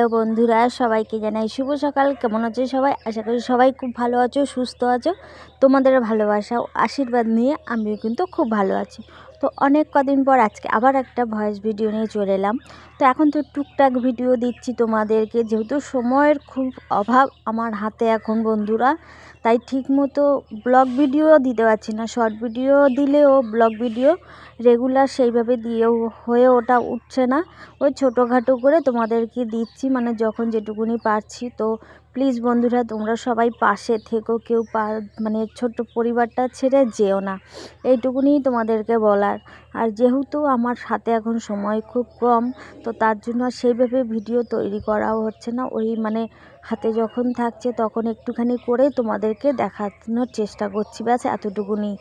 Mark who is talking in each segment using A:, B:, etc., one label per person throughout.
A: Hello বন্ধুরা, সবাইকে জানাই শুভ সকাল। কেমন আছো সবাই? আশা করি সবাই খুব ভালো আছো, সুস্থ আছো। তোমাদের ভালোবাসা আশীর্বাদ নিয়ে আমিও কিন্তু খুব ভালো আছি। তো অনেক কদিন পর আজকে আবার একটা ভয়েস ভিডিও নিয়ে চলে এলাম। তো এখন তো টুকটাক ভিডিও দিচ্ছি তোমাদেরকে, যেহেতু সময়ের খুব অভাব আমার হাতে এখন বন্ধুরা। তাই ঠিকমতো ব্লগ ভিডিও দিতে পারছি না। শর্ট ভিডিও দিলেও ব্লগ ভিডিও রেগুলার সেইভাবে দিয়েও হয়ে ওটা উঠছে না। ওই ছোটোখাটো করে তোমাদেরকে দিচ্ছি মানে যখন যেটুকুনি পারছি। তো প্লিজ বন্ধুরা, তোমরা সবাই পাশে থেকো, কেউ পা মানে ছোট্ট পরিবারটা ছেড়ে যেও না। এইটুকুনি তোমাদেরকে বলার। আর যেহেতু আমার সাথে এখন সময় খুব কম, তো তার জন্য সেইভাবে ভিডিও তৈরি করাও হচ্ছে না। ওই মানে হাতে যখন থাকছে তখন একটুখানি করে তোমাদেরকে দেখানোর চেষ্টা করছি। ব্যাস, এতটুকুনি।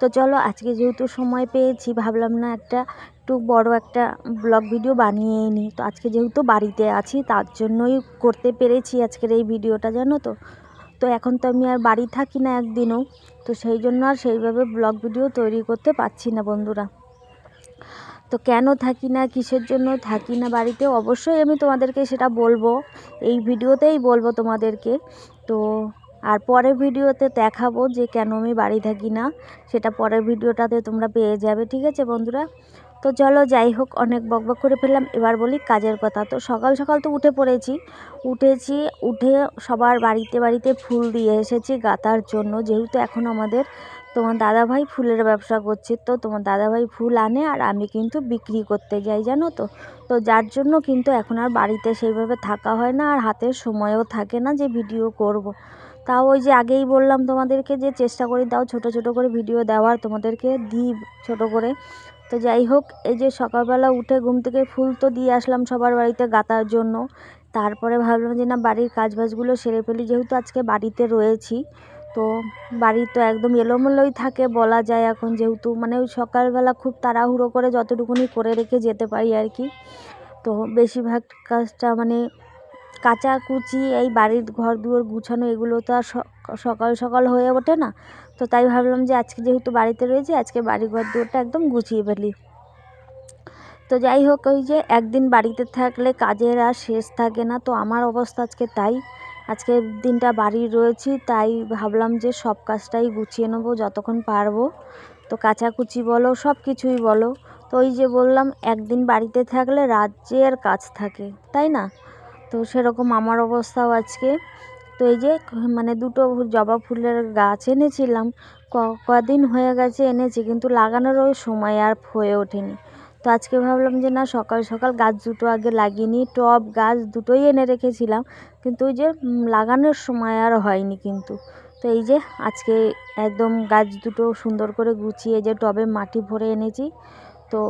A: তো চলো, আজকে যেহেতু সময় পেয়েছি, ভাবলাম না একটা একটু বড় একটা ব্লগ ভিডিও বানিয়েই নিই। তো আজকে যেহেতু বাড়িতে আছি, তার জন্যই করতে পেরেছি আজকের এই ভিডিওটা, জানো তো? তো এখন তো আমি আর বাড়ি থাকি না একদিনও। তো সেই জন্য আর সেইভাবে ব্লগ ভিডিও তৈরি করতে পারছি না বন্ধুরা। তো কেন থাকি না, কিসের জন্য থাকি না বাড়িতে? অবশ্যই আমি তোমাদেরকে সেটা বলব। এই ভিডিওতেই বলব তোমাদেরকে। তো আর পরের ভিডিওতে দেখাবো যে কেন আমি বাড়ি থাকি না, সেটা পরের ভিডিওটাতে তোমরা পেয়ে যাবে, ঠিক আছে বন্ধুরা? তো চলো যাই হোক, অনেক বকবক করে ফেললাম। এবার বলি কাজের কথা। তো সকাল সকাল তো উঠে পড়েছি। উঠেছি, উঠে সবার বাড়িতে বাড়িতে ফুল দিয়ে এসেছি গাতার জন্য, যেহেতু এখন আমাদের তোমার দাদাভাই ফুলের ব্যবসা করছে, তো তোমার দাদাভাই ফুল আনে আর আমি কিন্তু বিক্রি করতে যাই, জানো তো? তো যার জন্য কিন্তু এখন আর বাড়িতে সেইভাবে থাকা হয় না আর হাতের সময়ও থাকে না যে ভিডিও করব। তাও ওই যে আগেই বললাম তোমাদেরকে যে চেষ্টা করি তাও ছোট ছোট করে ভিডিও দেওয়ার, তোমাদেরকে দিই ছোট করে। তো যাই হোক, এই যে সকালবেলা উঠে ঘুম থেকে ফুল তো দিয়ে আসলাম সবার বাড়িতে গাতার জন্য। তারপরে ভাবলাম যে না, বাড়ির কাজবাজগুলো সেরে ফেলি, যেহেতু আজকে বাড়িতে রয়েছি। তো বাড়ি তো একদম এলোমেলোই থাকে বলা যায় এখন যেহেতু মানে ওই সকালবেলা খুব তাড়াহুড়ো করে যতটুকুনি করে রেখে যেতে পারি আর কি। তো বেশিরভাগ কাজটা মানে কাচাকুচি, এই বাড়ির ঘর দুয়ার গুছানো এগুলো তো আর সকাল সকাল হয়ে ওঠে না। তো তাই ভাবলাম যে আজকে যেহেতু বাড়িতে রয়েছে, আজকে বাড়ি ঘর দুয়ারটা একদম গুছিয়ে ফেলি। তো যাই হোক, ওই যে একদিন বাড়িতে থাকলে কাজের আর শেষ থাকে না, তো আমার অবস্থা আজকে তাই। আজকে দিনটা বাড়ি রয়েছি, তাই ভাবলাম যে সব কাজটাই গুছিয়ে নেব যতক্ষণ পারব। তো কাচাকুচি বলো, সব কিছুই বলো। তো ওই যে বললাম, একদিন বাড়িতে থাকলে রাজ্যের কাজ থাকে, তাই না? তো সেরকম আমার অবস্থাও আজকে। তো এই যে মানে দুটো জবা ফুলের গাছ এনেছিলাম কদিন হয়ে গেছে এনেছি, কিন্তু লাগানোরও সময় আর হয়ে ওঠেনি। তো আজকে ভাবলাম যে না, সকাল সকাল গাছ দুটো আগে লাগিয়ে নিই, টব, গাছ দুটোই এনে রেখেছিলাম। কিন্তু ওই যে লাগানোর সময় আর হয়নি কিন্তু। তো এই যে, আজকে একদম গাছ দুটো সুন্দর করে গুছিয়ে যে, টবে মাটি ভরে এনেছি। তো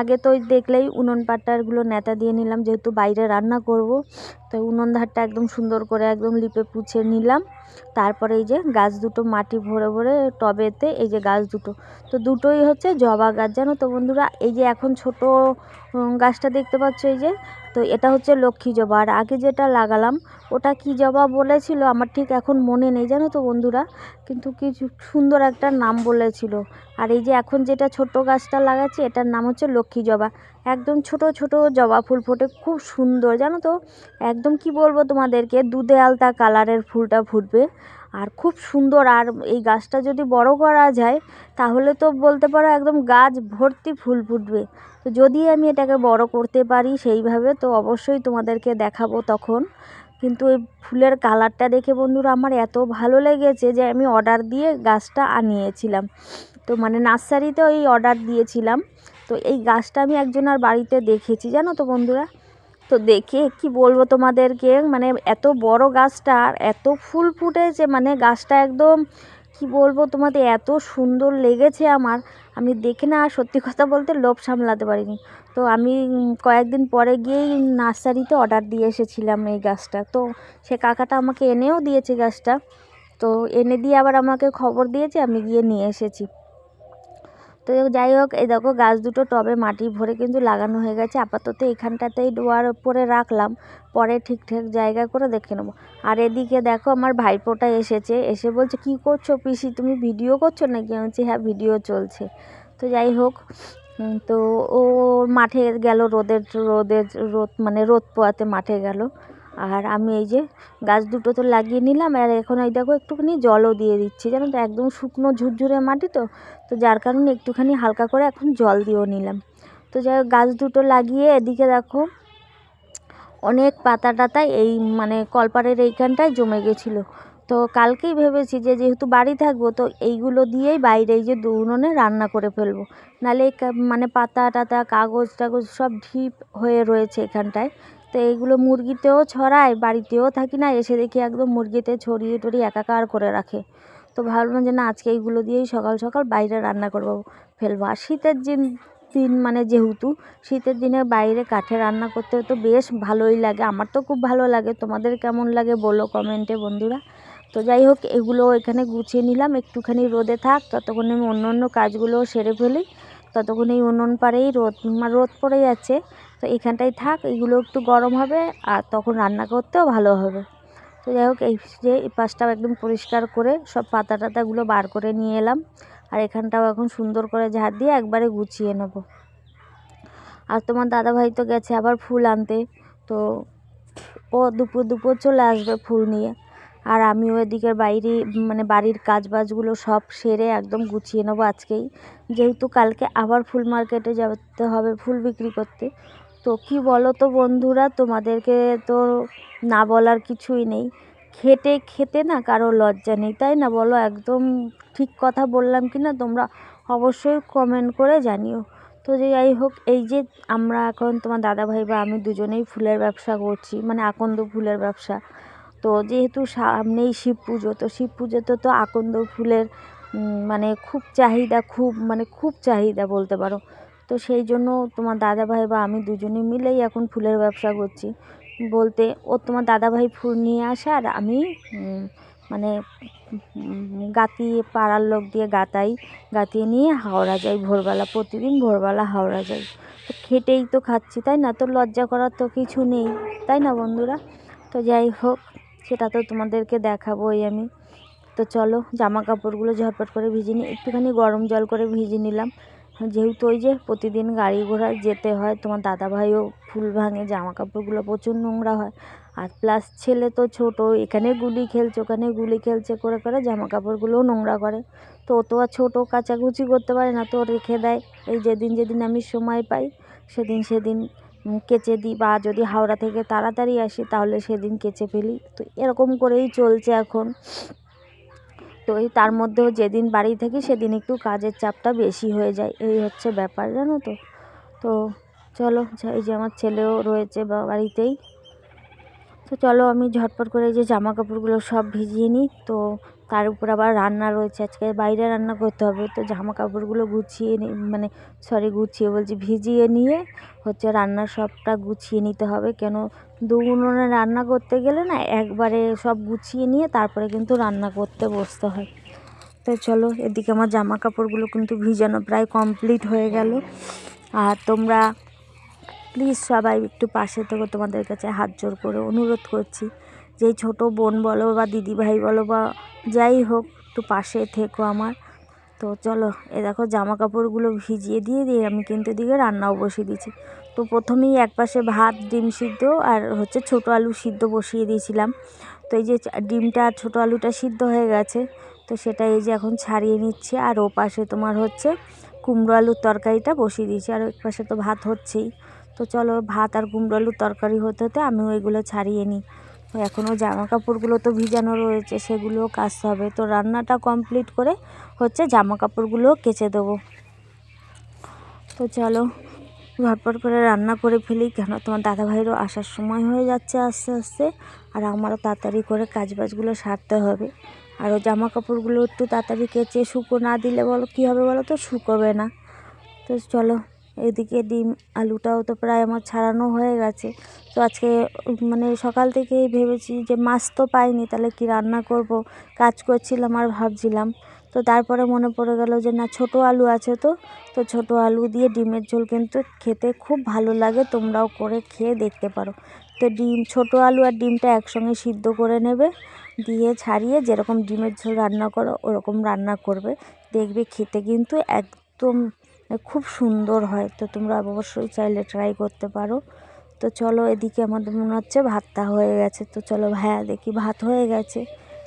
A: আগে তো ওই দেখলেই উনুন পাটারগুলো নেতা দিয়ে নিলাম, যেহেতু বাইরে রান্না করব, তো উনুন ধারটা একদম সুন্দর করে একদম লিপে পুছে নিলাম। তারপরে এই যে গাছ দুটো মাটি ভরে ভরে টবেতে এই যে গাছ দুটো। তো দুটোই হচ্ছে জবা গাছ, জানো তো বন্ধুরা? এই যে এখন ছোট গাছটা দেখতে পাচ্ছ এই যে? তো এটা হচ্ছে লক্ষ্মী জবা। আর আগে যেটা লাগালাম, ওটা কি জবা বলেছিল? আমার ঠিক এখন মনে নেই, জানো তো বন্ধুরা? কিন্তু কিছু সুন্দর একটা নাম বলেছিল। আর এই যে এখন যেটা ছোট গাছটা লাগাচ্ছি, এটার নাম হচ্ছে লক্ষ্মী জবা। একদম ছোট ছোট জবা ফুল ফোটে, খুব সুন্দর, জানো তো? একদম কি বলব তোমাদেরকে? দুধে আলতা কালারের ফুলটা ফুটবে। আর খুব সুন্দর, আর এই গাছটা যদি বড় করা যায়, তাহলে তো বলতে পারো একদম গাছ ভর্তি ফুল ফুটবে। তো যদি আমি এটাকে বড় করতে পারি সেইভাবে, তো অবশ্যই তোমাদেরকে দেখাবো তখন। কিন্তু এই ফুলের কালারটা দেখে বন্ধুরা, আমার এত ভালো লেগেছে যে আমি অর্ডার দিয়ে গাছটা আনিয়েছিলাম। তো মানে নার্সারিতে ওই অর্ডার দিয়েছিলাম। তো এই গাছটা আমি একজনের বাড়িতে দেখেছি, জানো তো বন্ধুরা? তো দেখে কি বলব তোমাদেরকে মানে এত বড় গাছটা আর এত ফুল ফুটেছে মানে গাছটা একদম কি বলব তোমাদের, এত সুন্দর লেগেছে আমার। আমি দেখে না সত্যি কথা বলতে লোভ সামলাতে পারিনি। তো আমি কয়েকদিন পরে গিয়েই নার্সারিতে অর্ডার দিয়ে এসেছিলাম এই গাছটা। তো সে কাকাটা আমাকে এনেও দিয়েছে গাছটা। তো এনে দিয়ে আবার আমাকে খবর দিয়েছে, আমি গিয়ে নিয়ে এসেছি। তো যাই হোক, এই দেখো গাছ দুটো টবে মাটি ভরে কিন্তু লাগানো হয়ে গেছে। আপাতত এখানটাতেই ডোয়ার ওপরে রাখলাম। পরে ঠিকঠাক জায়গা করে দেখে নেব। আর এদিকে দেখো আমার ভাইপোটা এসেছে। এসে বলছে, কি করছ পিসি? তুমি ভিডিও করছ নাকি? আমি বলছি হ্যাঁ ভিডিও চলছে। তো যাই হোক তো ও মাঠে গেল রোদের রোদের রোদ মানে রোদ পোয়াতে মাঠে গেল। আর আমি এই যে গাছ দুটো তো লাগিয়ে নিলাম, আর এখন এই দেখো একটুখানি জলও দিয়ে দিচ্ছি। জানো তো, একদম শুকনো ঝুরঝুরে মাটি তো তো যার কারণে একটুখানি হালকা করে এখন জল দিয়েও নিলাম। তো যাই গাছ দুটো লাগিয়ে এদিকে দেখো, অনেক পাতা টাতা এই মানে কলপাড়ের এইখানটায় জমে গেছিল। তো কালকেই ভেবেছি যে যেহেতু বাড়ি থাকব, তো এইগুলো দিয়েই বাইরে এই যে উনুনে রান্না করে ফেলব। নাহলে মানে পাতা টাতা, কাগজ টাগজ সব ঢিপ হয়ে রয়েছে এখানটায়। তো এইগুলো মুরগিতেও ছড়ায়, বাড়িতেও থাকি না, এসে দেখি একদম মুরগিতে ছড়িয়ে টড়িয়ে একাকার করে রাখে। তো ভাবলাম যে না, আজকে এইগুলো দিয়েই সকাল সকাল বাইরে রান্না করব। ফেলব। আর শীতের দিন দিন মানে যেহেতু, শীতের দিনে বাইরে কাঠে রান্না করতে তো বেশ ভালোই লাগে। আমার তো খুব ভালো লাগে। তোমাদের কেমন লাগে বলো কমেন্টে বন্ধুরা। তো যাই হোক, এগুলো এখানে গুছিয়ে নিলাম। একটুখানি রোদে থাক, ততক্ষণে আমি অন্য অন্য কাজগুলোও সেরে ফেলি। ততক্ষণ এই উনুন পাড়েই রোদ রোদ পড়ে যাচ্ছে। তো এখানটায় থাক, এগুলো একটু গরম হবে আর তখন রান্না করতেও ভালো হবে। তো যাই হোক, এই যে এই পাশটাও একদম পরিষ্কার করে সব পাতা টাতাগুলো বার করে নিয়ে এলাম। আর এখানটাও এখন সুন্দর করে ঝাড় দিয়ে একবারে গুছিয়ে নেব। আর তোমার দাদাভাই তো গেছে আবার ফুল আনতে। তো ও দুপুর দুপুর চলে আসবে ফুল নিয়ে। আর আমিও এদিকের বাইরে মানে বাড়ির কাজ বাজগুলো সব সেরে একদম গুছিয়ে নেব আজকেই। যেহেতু কালকে আবার ফুল মার্কেটে যেতে হবে, ফুল বিক্রি করতে। তো কি বলো তো বন্ধুরা, তোমাদেরকে তো না বলার কিছুই নেই। খেটে খেতে না কারও লজ্জা নেই, তাই না বলো? একদম ঠিক কথা বললাম কি না, তোমরা অবশ্যই কমেন্ট করে জানিও। তো যে যাই হোক, এই যে আমরা এখন তোমার দাদাভাই বা আমি দুজনেই ফুলের ব্যবসা করছি মানে আকন্দ ফুলের ব্যবসা। তো যেহেতু সামনেই শিব পুজো, তো শিব পুজোতে তো আকন্দ ফুলের মানে খুব চাহিদা, খুব মানে খুব চাহিদা বলতে পারো। তো সেই জন্য তোমার দাদাভাই বা আমি দুজনে মিলেই এখন ফুলের ব্যবসা করছি। বলতে ও তোমার দাদাভাই ফুল নিয়ে আসে আর আমি মানে গাতিয়ে পাড়ার লোক দিয়ে গাতাই, গাতিয়ে নিয়ে হাওড়া যাই ভোরবেলা, প্রতিদিন ভোরবেলা হাওড়া যাই। তো খেটেই তো খাচ্ছি, তাই না? তো লজ্জা করার তো কিছু নেই, তাই না বন্ধুরা? তো যাই হোক। সেটা তো তোমাদেরকে দেখাবোই আমি। তো চলো জামা কাপড়গুলো ঝটপট করে ভিজে নিই। একটুখানি গরম জল করে ভিজে নিলাম। যেহেতু ওই যে প্রতিদিন গাড়ি ঘোড়া যেতে হয়, তোমার দাদাভাইও ফুল ভাঙে জামা কাপড়গুলো প্রচুর নোংরা হয়। আর প্লাস ছেলে তো ছোট, এখানে গুলি খেলছে, ওখানে গুলি খেলছে, করে করে জামা কাপড়গুলোও নোংরা করে। তো ও তো আর ছোটো, কাচাকুচি করতে পারে না, তো রেখে দেয়। এই যেদিন যেদিন আমি সময় পাই, সেদিন সেদিন কেচে দিই বা যদি হাওড়া থেকে তাড়াতাড়ি আসি তাহলে সেদিন কেচে ফেলি। তো এরকম করেই চলছে এখন। তো এই তার মধ্যেও যেদিন বাড়ি থাকি সেদিন একটু কাজের চাপটা বেশি হয়ে যায়। এই হচ্ছে ব্যাপার, জানো তো? তো চলো, এই যে আমার ছেলেও রয়েছে বাড়িতেই। তো চলো আমি ঝটপট করে যে জামা কাপড়গুলো সব ভিজিয়ে নিই। তো তার উপর আবার রান্না রয়েছে। আজকে বাইরে রান্না করতে হবে। তো জামা কাপড়গুলো গুছিয়ে নি মানে সরি গুছিয়ে বলছি ভিজিয়ে নিয়ে হচ্ছে রান্নার সবটা গুছিয়ে নিতে হবে। কেন দু উনুনে রান্না করতে গেলে না একবারে সব গুছিয়ে নিয়ে তারপরে কিন্তু রান্না করতে বসতে হয়। তো চলো এদিকে আমার জামা কাপড়গুলো কিন্তু ভিজানো প্রায় কমপ্লিট হয়ে গেল। আর তোমরা প্লিজ সবাই একটু পাশে থেকে। তোমাদের কাছে হাত জোর করে অনুরোধ করছি। যেই ছোট বোন বলো বা দিদি ভাই বলো বা যাই হোক, একটু পাশে থেকো আমার। তো চলো, এ দেখো জামা কাপড়গুলো ভিজিয়ে দিয়ে দিয়ে আমি কিন্তু এদিকে রান্নাও বসিয়ে দিয়েছি। তো প্রথমেই এক পাশে ভাত, ডিম সিদ্ধ আর হচ্ছে ছোটো আলু সিদ্ধ বসিয়ে দিয়েছিলাম। তো এই যে ডিমটা আর ছোটো আলুটা সিদ্ধ হয়ে গেছে, তো সেটা এই যে এখন ছাড়িয়ে নিচ্ছি। আর ও পাশে তোমার হচ্ছে কুমড়ো আলুর তরকারিটা বসিয়ে দিয়েছি। আর এক পাশে তো ভাত হচ্ছেই। তো চলো, ভাত আর কুমড়ো আলুর তরকারি হতে হতে আমিও এগুলো ছাড়িয়ে নিই। তো এখনও জামা কাপড়গুলো তো ভিজানো রয়েছে, সেগুলোও কাচতে হবে। তো রান্নাটা কমপ্লিট করে হচ্ছে জামা কাপড়গুলোও কেচে দেবো। তো চলো, ঝটপট করে রান্না করে ফেলি, কেন তোমার দাদাভাইরও আসার সময় হয়ে যাচ্ছে আস্তে আস্তে, আর আমারও তাড়াতাড়ি করে কাজ বাজগুলো সারতে হবে। আর ও জামা কাপড়গুলো একটু তাড়াতাড়ি কেচে শুকো না দিলে বলো, কী হবে বলো তো, শুকোবে না। তো চলো এদিকে ডিম আলুটাও তো প্রায় আমার ছাড়ানো হয়ে গেছে। তো আজকে মানে সকাল থেকেই ভেবেছি যে মাছ তো পাইনি, তাহলে কি রান্না করব? কাজ করছিলাম আর ভাবছিলাম। তো তারপরে মনে পড়ে গেল যে না, ছোট আলু আছে তো। তো ছোট আলু দিয়ে ডিমের ঝোল কিন্তু খেতে খুব ভালো লাগে, তোমরাও করে খেয়ে দেখতে পারো। তো ডিম, ছোট আলু আর ডিমটা একসঙ্গে সিদ্ধ করে নেবে, দিয়ে ছাড়িয়ে যেরকম ডিমের ঝোল রান্না করো, ওরকম রান্না করবে। দেখবে খেতে কিন্তু একদম খুব সুন্দর হয়। তো তোমরা অবশ্যই চাইলে ট্রাই করতে পারো। তো চলো এদিকে আমাদের মনে হচ্ছে ভাতটা হয়ে গেছে। তো চলো ভাইয়া দেখি ভাত হয়ে গেছে।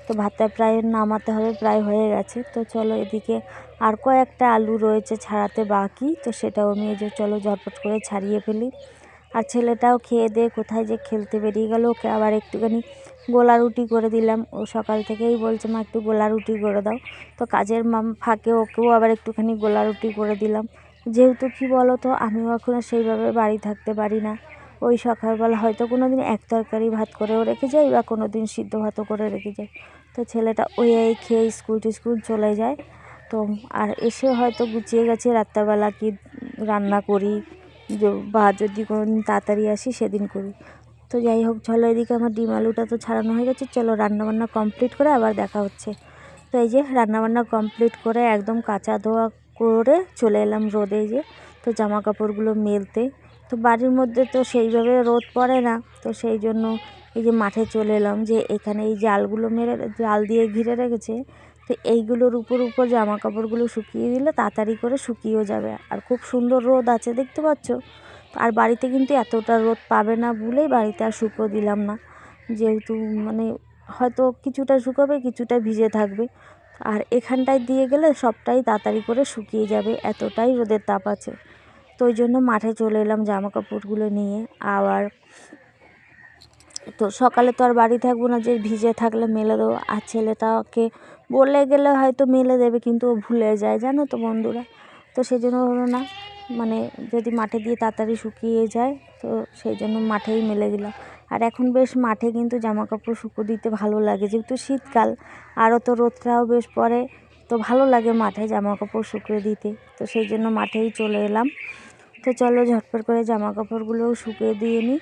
A: তো ভাতটা প্রায় নামাতে হবে, প্রায় হয়ে গেছে। তো চলো এদিকে আর কয়েকটা আলু রয়েছে ছাড়াতে বাকি। তো সেটাও আমি এই যে চলো ঝটপট করে ছাড়িয়ে ফেলি। আর ছেলেটাও খেয়ে দিয়ে কোথায় যে খেলতে বেরিয়ে গেল, ওকে আবার একটুখানি গোলা রুটি করে দিলাম। ও সকাল থেকেই বলছে, মা, একটু গোলা রুটি করে দাও। তো কাজের মাম ফাঁকে ওকেও আবার একটুখানি গোলা রুটি করে দিলাম। যেহেতু কী বলো তো আমিও এখন আর সেইভাবে বাড়ি থাকতে পারি না। ওই সকালবেলা হয়তো কোনো দিন এক তরকারি ভাত করেও রেখে যাই বা কোনো দিন সিদ্ধ ভাতও করে রেখে যাই। তো ছেলেটা ওই এই খেয়ে স্কুল টিস্কুল চলে যায়। তো আর এসে হয়তো গুছিয়ে গেছে, রাত্রেবেলা কি রান্না করি বা যদি কোনো দিন তাড়াতাড়ি আসি সেদিন করি। তো যাই হোক, চলো এদিকে আমার ডিম আলুটা তো ছাড়ানো হয়ে গেছে, চলো রান্নাবান্না কমপ্লিট করে আবার দেখা হচ্ছে। তো এই যে রান্নাবান্না কমপ্লিট করে একদম কাঁচা ধোয়া করে চলে এলাম রোদে যে, তো জামা কাপড়গুলো মেলতে। তো বাড়ির মধ্যে তো সেইভাবে রোদ পড়ে না, তো সেই জন্য এই যে মাঠে চলে এলাম যে এখানে এই জালগুলো মেরে, জাল দিয়ে ঘিরে রেখেছে। তো এইগুলোর উপর উপর জামা কাপড়গুলো শুকিয়ে দিলে তাড়াতাড়ি করে শুকিয়েও যাবে। আর খুব সুন্দর রোদ আছে, দেখতে পাচ্ছ? আর বাড়িতে কিন্তু এতটা রোদ পাবে না বলেই বাড়িতে আর শুকো দিলাম না। যেহেতু মানে হয়তো কিছুটা শুকাবে, কিছুটা ভিজে থাকবে। আর এখানটায় দিয়ে গেলে সবটাই তাড়াতাড়ি করে শুকিয়ে যাবে, এতটাই রোদের তাপ আছে। তো ওই জন্য মাঠে চলে এলাম জামা কাপড়গুলো নিয়ে। আবার তো সকালে তো আর বাড়ি থাকব না, যে ভিজে থাকলে মেলে দেবো। আর ছেলেটাকে বলে গেলে হয়তো মেলে দেবে, কিন্তু ও ভুলে যায়, জানো তো বন্ধুরা। তো সেই জন্য হলো না মানে যদি মাঠে দিয়ে তাড়াতাড়ি শুকিয়ে যায়, তো সেই জন্য মাঠেই মেলে দিলাম। আর এখন বেশ মাঠে কিন্তু জামা কাপড় শুকো দিতে ভালো লাগে, যেহেতু শীতকাল, আরও তো রোদটাও বেশ পরে তো ভালো লাগে মাঠে জামা কাপড় শুকিয়ে দিতে। তো সেই জন্য মাঠেই চলে এলাম। তো চলো ঝটপট করে জামা কাপড়গুলোও শুকিয়ে দিয়ে নিই।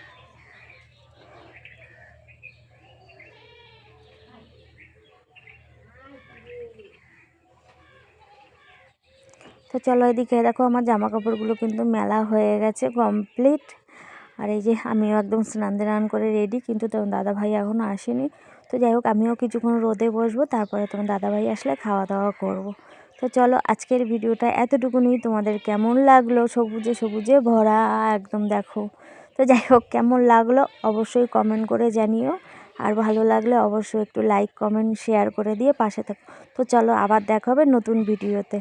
A: তো চলো এদিকে দেখো আমার জামা কাপড়গুলো কিন্তু মেলা হয়ে গেছে কমপ্লিট আর এই যে আমিও একদম স্নান দান করে রেডি কিন্তু তোমার দাদাভাই এখনও আসেনি। তো যাই হোক, আমিও কিছুক্ষণ রোদে বসবো, তারপরে তোমার দাদাভাই আসলে খাওয়া দাওয়া করব। তো চলো আজকের ভিডিওটা এতটুকুনি। তোমাদের কেমন লাগল? সবুজে সবুজে ভরা, একদম দেখো। তো যাই হোক, কেমন লাগল? অবশ্যই কমেন্ট করে জানিও। আর ভালো লাগলে অবশ্যই একটু লাইক কমেন্ট শেয়ার করে দিয়ে পাশে থাকো তো চলো আবার দেখা হবে নতুন ভিডিওতে।